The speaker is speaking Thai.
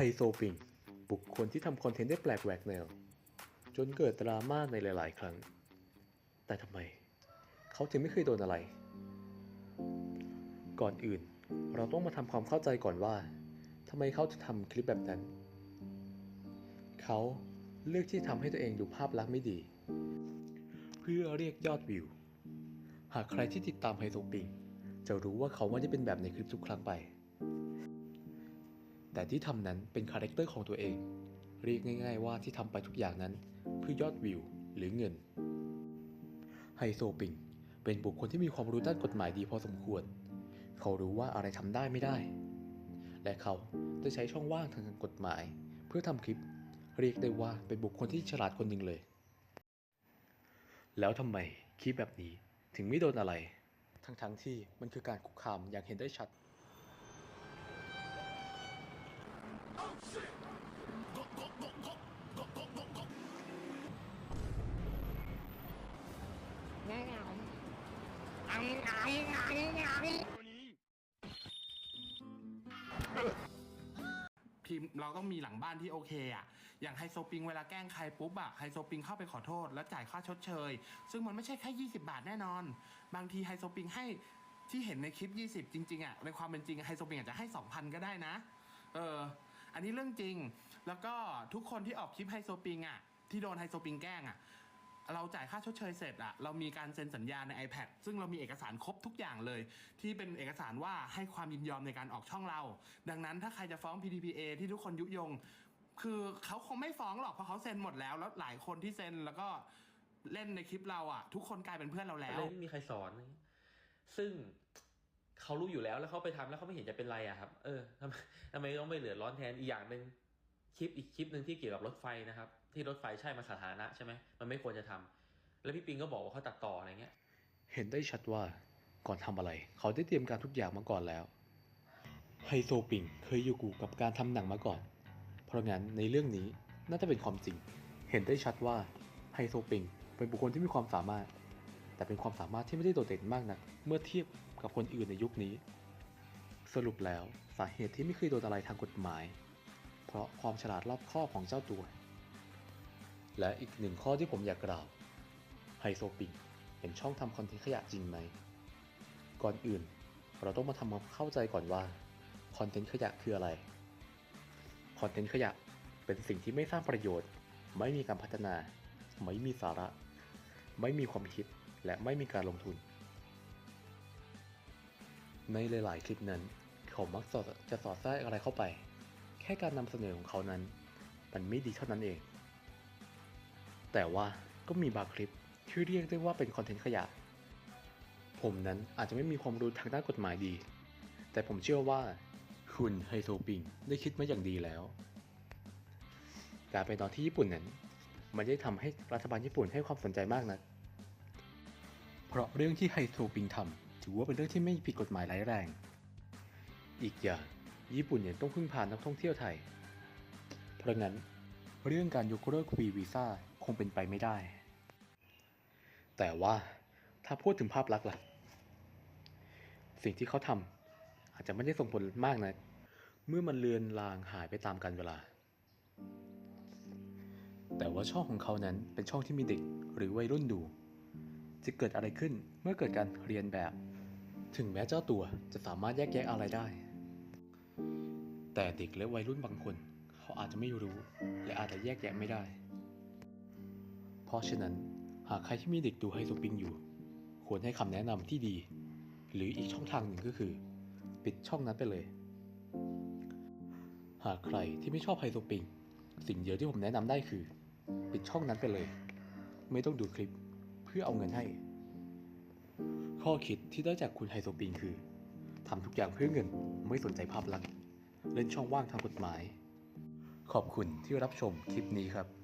ไฮโซปิงบุคคลที่ทำคอนเทนต์ได้แปลกแหวกแนว จนเกิดดราม่าในหลาย ๆ ครั้ง แต่ทำไม เขาถึงไม่เคยโดนอะไร ก่อนอื่นเราต้องมาทำความเข้าใจก่อนว่าทำไมเขาถึงทำคลิปแบบนั้น เขาเลือกที่ทำให้ตัวเองดูภาพลักษณ์ไม่ดี เพื่อเรียกยอดวิว หากใครที่ติดตามไฮโซปิงจะรู้ว่าเขาไม่ได้เป็นแบบในคลิปทุกครั้งไป แต่ที่ทำนั้นเป็นคาแรคเตอร์ของตัวเอง เรียกง่าย ๆ ว่าที่ทำไปทุกอย่างนั้น เพื่อยอดวิวหรือเงิน ไฮโซปิงเป็นบุคคลที่มีความรู้ด้านกฎหมายดีพอสมควร เขารู้ว่าอะไรทำได้ไม่ได้ และเขาจะใช้ช่องว่างทางกฎหมาย เพื่อทำคลิป เรียกได้ว่าเป็นบุคคลที่ฉลาดคนหนึ่งเลย แล้วทำไมคลิปแบบนี้ถึงไม่โดนอะไร ทั้งๆที่มันคือการคุกคามอย่างเห็นได้ชัด ทีมเราต้องมีหลังบ้านที่โอเคอะ อย่างไฮโซปิงเวลาแกล้งใครปุ๊บอะไฮโซปิงเข้าไปขอโทษ แล้วจ่ายค่าชดเชย ซึ่งมันไม่ใช่แค่20 บาทแน่นอน บางทีไฮโซปิงให้ที่เห็นในคลิป 20 จริง ๆอะในความเป็นจริงไฮโซปิงอาจจะให้ 2,000 ก็ได้นะ เออ อันนี้เรื่องจริง แล้วก็ทุกคนที่ออกคลิปไฮโซปิงอะที่โดนไฮโซปิงแกล้งอะ เราจ่ายค่าชดเชยเสร็จอะเรามีการเซ็นสัญญาใน iPad ซึ่งเรามีเอกสารครบทุกอย่างเลย ที่เป็นเอกสารว่าให้ความยินยอมในการออกช่องเรา ดังนั้นถ้าใครจะฟ้อง PDPA ที่ทุกคนยุยง คือเขาคงไม่ฟ้องหรอกเพราะเขาเซ็นหมดแล้ว แล้วหลายคนที่เซ็นแล้วก็เล่นในคลิปเราอะทุกคนกลายเป็นเพื่อนเราแล้วไม่มีใครสอน ซึ่งเขารู้อยู่แล้วแล้วเขาไปทำแล้วเขาไม่เห็นจะเป็นไรอะครับ เออทำไมทำไมต้องไปเหลือร้อนแทนอีกอย่างหนึ่งคลิปอีกคลิปหนึ่งที่เกี่ยวกับรถไฟนะครับ ที่รถไฟใช่มาสาธารณะใช่ไหมมันไม่ควรจะทำแล้วพี่ปิงก็บอกว่าเขาตัดต่ออะไรเงี้ย เห็นได้ชัดว่าก่อนทำอะไร เขาได้เตรียมการทุกอย่างมาก่อนแล้วไฮโซปิงเคยอยู่กูกับการทำหนังมาก่อน เพราะงั้นในเรื่องนี้น่าจะเป็นความจริง เห็นได้ชัดว่าไฮโซปิงเป็นบุคคลที่มีความสามารถ แต่เป็นความสามารถที่ไม่ได้โดดเด่นมากนัก เมื่อเทียบกับคนอื่นในยุคนี้ สรุปแล้วสาเหตุที่ไม่เคยโดนอะไรทางกฎหมาย เพราะความฉลาดรอบคอบของเจ้าตัว และอีกหนึ่งข้อที่ผมอยากกล่าวไฮโซปิงเห็นช่องทำคอนเทนต์ขยะจริงไหม ก่อนอื่น เราต้องมาทำความเข้าใจก่อนว่าคอนเทนต์ขยะคืออะไรคอนเทนต์ขยะเป็นสิ่งที่ไม่สร้างประโยชน์ ไม่มีการพัฒนา ไม่มีสาระ ไม่มีความคิดและไม่มีการลงทุน ในหลาย ๆ คลิปนั้น เขามักจะสอดแทรกอะไรเข้าไป แค่การนำเสนอของเขานั้น มันไม่ดีเท่านั้นเอง แต่ว่าก็มีบางคลิปที่เรียกได้ว่าเป็นคอนเทนต์ขยะ ผมนั้นอาจจะไม่มีความรู้ทางด้านกฎหมายดี แต่ผมเชื่อว่า คุณไฮโซปิงได้คิดมาอย่างดีแล้ว การไปนอนที่ญี่ปุ่นนั้นไม่ได้ทำให้รัฐบาลญี่ปุ่นให้ความสนใจมากนะัก เพราะเรื่องที่ไฮโซปิงทำถือว่าเป็นเรื่องที่ไม่ผิดกฎหมายร้ายแรง อีกอย่างญี่ปุ่นยังต้องพึ่งพานักท่องเที่ยวไทย เพราะงั้นเรื่องการยกเลิกฟรีวีซ่า งเป็นไปไม่ได้ แต่ว่าถ้าพูดถึงภาพลักษณ์ล่ะ สิ่งที่เขาทำอาจจะไม่ได้ส่งผลมากนะ เมื่อมันเลือนลางหายไปตามกาลเวลา แต่ว่าช่องของเขานั้นเป็นช่องที่มีเด็กหรือวัยรุ่นดู จะเกิดอะไรขึ้นเมื่อเกิดการเรียนแบบ ถึงแม้เจ้าตัวจะสามารถแยกแยะอะไรได้ แต่เด็กและวัยรุ่นบางคน เขาอาจจะไม่รู้ และอาจจะแยกแยะไม่ได้ เพราะฉะนั้นหากใครที่มีเด็กดูไฮโซปิงอยู่ ควรให้คำแนะนำที่ดี หรืออีกช่องทางหนึ่งก็คือ ปิดช่องนั้นไปเลย หากใครที่ไม่ชอบไฮโซปิง สิ่งเดียวที่ผมแนะนำได้คือ ปิดช่องนั้นไปเลย ไม่ต้องดูคลิปเพื่อเอาเงินให้ ข้อคิดที่ได้จากคุณไฮโซปิงคือทำทุกอย่างเพื่อเงินไม่สนใจภาพลักษณ์เล่นช่องว่างทางกฎหมาย ขอบคุณที่รับชมคลิปนี้ครับ